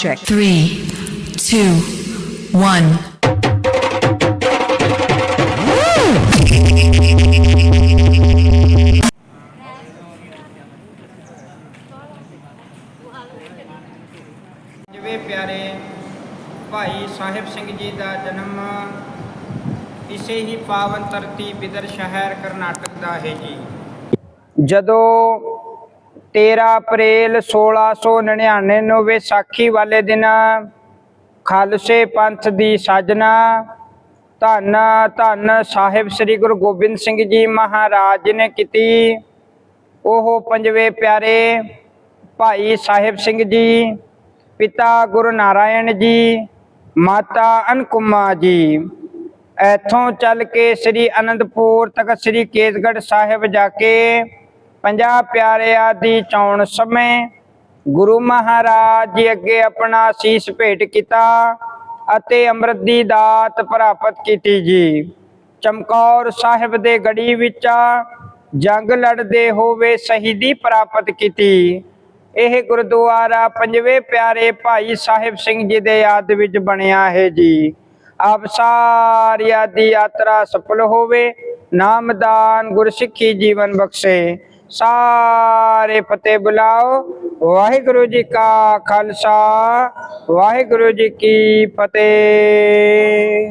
check. Three, two, one. ਜਿਵੇਂ ਪਿਆਰੇ ਭਾਈ ਸਾਹਿਬ ਸਿੰਘ ਜੀ ਦਾ ਜਨਮ ਇਸੇ ਹੀ ਪਾਵਨ ਧਰਤੀ ਬਿਦਰ ਸ਼ਹਿਰ ਕਰਨਾਟਕ ਦਾ ਹੈ ਜੀ ਜਦੋਂ 13 ਅਪ੍ਰੈਲ 1699 ਨੂੰ ਵਿਸਾਖੀ ਵਾਲੇ ਦਿਨ ਖਾਲਸੇ ਪੰਥ ਦੀ ਸਾਜਨਾ। ਧੰਨ ਧੰਨ ਸਾਹਿਬ ਸ੍ਰੀ ਗੁਰੂ ਗੋਬਿੰਦ ਸਿੰਘ ਜੀ ਮਹਾਰਾਜ ਨੇ ਕੀਤੀ। ਉਹ ਪੰਜਵੇਂ ਪਿਆਰੇ ਭਾਈ ਸਾਹਿਬ ਸਿੰਘ ਜੀ, ਪਿਤਾ ਗੁਰੂ ਨਾਰਾਇਣ ਜੀ, ਮਾਤਾ ਅਨਕੁਮਾ ਜੀ। ਇੱਥੋਂ ਚੱਲ ਕੇ ਸ੍ਰੀ ਅਨੰਦਪੁਰ ਤੱਕ ਸ੍ਰੀ ਕੇਸਗੜ੍ਹ ਸਾਹਿਬ ਜਾ ਕੇ ਪੰਜਾਹ ਪਿਆਰਿਆਂ ਦੀ ਚੌਣ ਸਮੇਂ ਗੁਰੂ ਮਹਾਰਾਜ ਜੀ ਅੱਗੇ ਆਪਣਾ ਸੀਸ ਭੇਟ ਕੀਤਾ ਅਤੇ ਅੰਮ੍ਰਿਤ ਦੀ ਦਾਤ ਪ੍ਰਾਪਤ ਕੀਤੀ ਜੀ। ਚਮਕੌਰ ਸਾਹਿਬ ਦੇ ਗੜੀ ਵਿੱਚ ਜੰਗ ਲੜਦੇ ਹੋਵੇ ਸ਼ਹੀਦੀ ਪ੍ਰਾਪਤ ਕੀਤੀ। ਇਹ ਗੁਰਦੁਆਰਾ ਪੰਜਵੇਂ ਪਿਆਰੇ ਭਾਈ ਸਾਹਿਬ ਸਿੰਘ ਜੀ ਦੇ ਯਾਦ ਵਿੱਚ ਬਣਿਆ ਹੈ ਜੀ। ਆਪ ਸਾਰਿਆਂ ਦੀ ਯਾਤਰਾ ਸਫਲ ਹੋਵੇ, ਨਾਮਦਾਨ ਗੁਰਸਿੱਖੀ ਜੀਵਨ ਬਖਸ਼ੇ। ਸਾਰੇ ਫਤਿਹ ਬੁਲਾਓ ਵਾਹਿਗੁਰੂ ਜੀ ਕਾ ਖਾਲਸਾ ਵਾਹਿਗੁਰੂ ਜੀ ਕੀ ਫਤਿਹ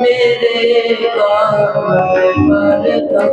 मेरे काम मरता